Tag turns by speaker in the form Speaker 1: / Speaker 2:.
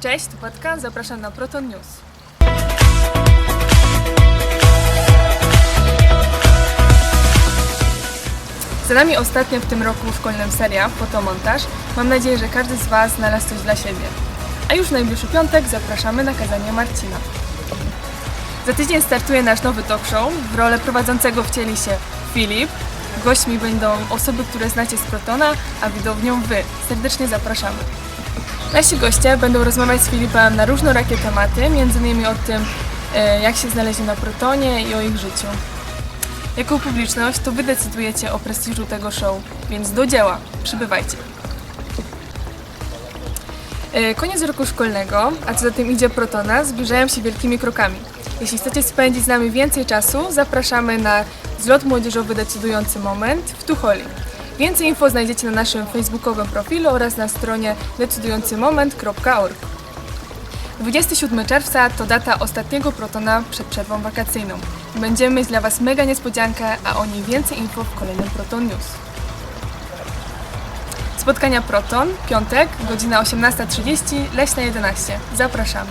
Speaker 1: Cześć, tu Patka, zapraszam na Proton News. Za nami ostatnia w tym roku szkolnym seria Fotomontaż. Mam nadzieję, że każdy z Was znalazł coś dla siebie. A już w najbliższy piątek zapraszamy na kazanie Marcina. Za tydzień startuje nasz nowy talk show. W rolę prowadzącego wcieli się Filip. Gośćmi będą osoby, które znacie z Protona, a widownią Wy. Serdecznie zapraszamy. Nasi goście będą rozmawiać z Filipem na różnorakie tematy, m.in. o tym, e, jak się znaleźli na Protonie i o ich życiu. Jako publiczność to Wy decydujecie o prestiżu tego show, więc do dzieła, przybywajcie. E, Koniec roku szkolnego, a co za tym idzie Protona, zbliżają się wielkimi krokami. Jeśli chcecie spędzić z nami więcej czasu, zapraszamy na zlot młodzieżowy decydujący moment w Tucholi. Więcej info znajdziecie na naszym facebookowym profilu oraz na stronie decydującymoment.org. 27 czerwca to data ostatniego Protona przed przerwą wakacyjną. Będziemy mieć dla Was mega niespodziankę, a o niej więcej info w kolejnym Proton News. Spotkania Proton, piątek, godzina 18.30, Leśna 11. Zapraszamy.